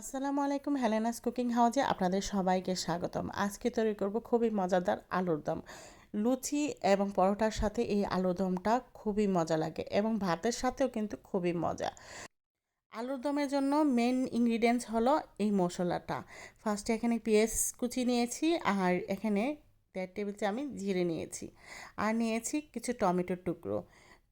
আসসালামু আলাইকুম, হেলেনাস কুকিং হাউজে আপনাদের সবাইকে স্বাগতম। আজকে তৈরি করব খুবই মজাদার আলুর দম। লুচি এবং পরোটার সাথে এই আলুর দমটা খুবই মজা লাগে এবং ভাতের সাথেও কিন্তু খুবই মজা। আলুর দমের জন্য মেন ইনগ্রিডিয়েন্টস হলো এই মশলাটা। ফার্স্টে এখানে পেঁয়াজ কুচি নিয়েছি আর এখানে দেড় টেবিল চামচ জিরে নিয়েছি। আর নিয়েছি কিছু টমেটোর টুকরো।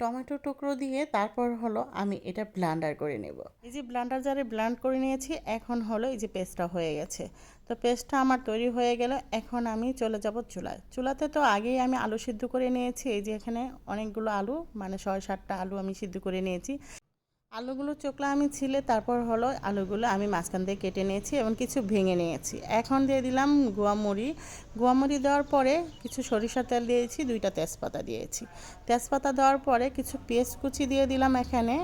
টমেটো টুকরো দিয়ে তারপর হলো আমি এটা ব্লান্ডার করে নেব। এই যে ব্লান্ডার জারে ব্লান্ড করে নিয়েছি, এখন হলো এই যে পেস্টটা হয়ে গেছে। তো পেস্টটা আমার তৈরি হয়ে গেল, এখন আমি চলে যাব চুলায়। চুলাতে তো আগেই আমি আলু সিদ্ধ করে নিয়েছি, এই যে এখানে অনেকগুলো আলু মানে ছয় সাতটা আলু আমি সিদ্ধ করে নিয়েছি। আলুগুলো চোকলা আমি ছিলে, তারপর হলো আলুগুলো আমি মাঝখান দিয়ে কেটে নিয়েছি এবং কিছু ভেঙে নিয়েছি। এখন দিয়ে দিলাম গোয়ামুড়ি গোয়ামুড়ি দেওয়ার পরে কিছু সরিষার তেল দিয়েছি, দুইটা তেজপাতা দিয়েছি। তেজপাতা দেওয়ার পরে কিছু পেঁয়াজ কুচি দিয়ে দিলাম এখানে।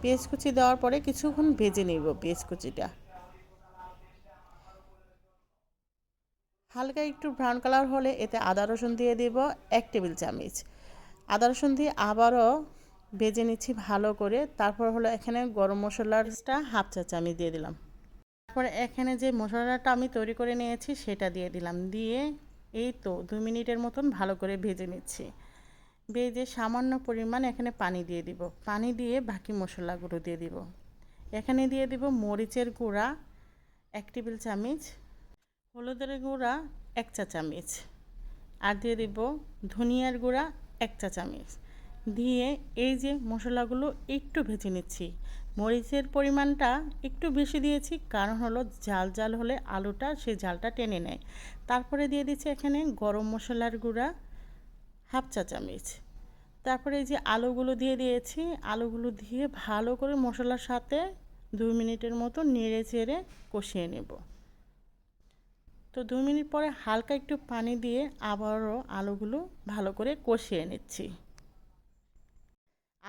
পেঁয়াজ কুচি দেওয়ার পরে কিছুক্ষণ ভেজে নিব পেঁয়াজ কুচিটা। হালকা একটু ব্রাউন কালার হলে এতে আদা রসুন দিয়ে দিব, এক টেবিল চামচ। আদা রসুন দিয়ে আবারও ভেজে নিচ্ছি ভালো করে। তারপর হলো এখানে গরম মশলাটা হাফ চা চামচ দিয়ে দিলাম। তারপরে এখানে যে মশলাটা আমি তৈরি করে নিয়েছি সেটা দিয়ে দিলাম। দিয়ে এই তো দু মিনিটের মতন ভালো করে ভেজে নিচ্ছি। ভেজে সামান্য পরিমাণ এখানে পানি দিয়ে দিব। পানি দিয়ে বাকি মশলাগুলো দিয়ে দিব। এখানে দিয়ে দিব মরিচের গুঁড়া এক টেবিল চামচ, হলুদের গুঁড়া এক চা চামচ, আর দিয়ে দিব ধনিয়ার গুঁড়া এক চা চামচ। দিয়ে এই যে মশলাগুলো একটু ভেজে নিচ্ছি। মরিচের পরিমাণটা একটু বেশি দিয়েছি, কারণ হলো জাল জাল হলে আলুটা সেই জালটা টেনে নেয়। তারপরে দিয়ে দিচ্ছি এখানে গরম মশলার গুঁড়া হাফ চা চামচ। তারপরে এই যে আলুগুলো দিয়ে দিয়েছি, আলুগুলো দিয়ে ভালো করে মশলার সাথে দুই মিনিটের মতো নেড়ে চেড়ে কষিয়ে নেব। তো দু মিনিট পরে হালকা একটু পানি দিয়ে আবারও আলুগুলো ভালো করে কষিয়ে নিচ্ছি।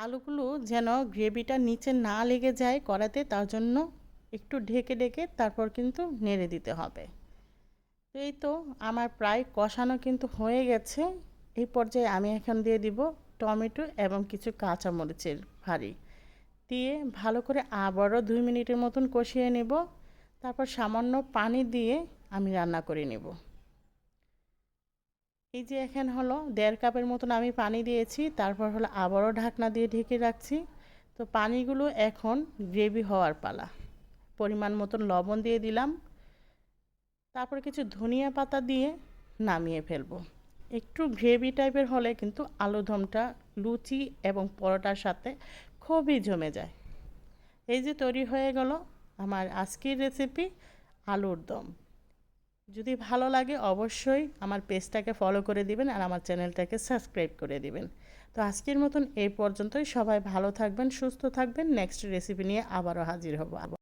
আলুগুলো যেন গ্রেভিটা নিচে না লেগে যায় কড়াতে, তার জন্য একটু ঢেকে ঢেকে তারপর কিন্তু নেড়ে দিতে হবে। এই তো আমার প্রায় কষানো কিন্তু হয়ে গেছে। এই পর্যায়ে আমি এখন দিয়ে দিব টমেটো এবং কিছু কাঁচামরিচের ভারী। দিয়ে ভালো করে আবারও দুই মিনিটের মতন কষিয়ে নেব। তারপর সামান্য পানি দিয়ে আমি রান্না করে নেব। এই যে এখন হলো দেড় কাপের মতন আমি পানি দিয়েছি, তারপর হলো আবারও ঢাকনা দিয়ে ঢেকে রাখছি। তো পানিগুলো এখন গ্রেভি হওয়ার পালা। পরিমাণ মতন লবণ দিয়ে দিলাম। তারপর কিছু ধনিয়া পাতা দিয়ে নামিয়ে ফেলব। একটু গ্রেভি টাইপের হলে কিন্তু আলুদমটা লুচি এবং পরোটার সাথে খুবই জমে যায়। এই যে তৈরি হয়ে গেল আমার আজকের রেসিপি আলুর দম। যদি ভালো লাগে অবশ্যই আমার পেজটাকে ফলো করে দিবেন আর আমার চ্যানেলটাকে সাবস্ক্রাইব করে দিবেন। তো আজকের মতন এই পর্যন্তই। সবাই ভালো থাকবেন, সুস্থ থাকবেন। নেক্সট রেসিপি নিয়ে আবারও হাজির হব।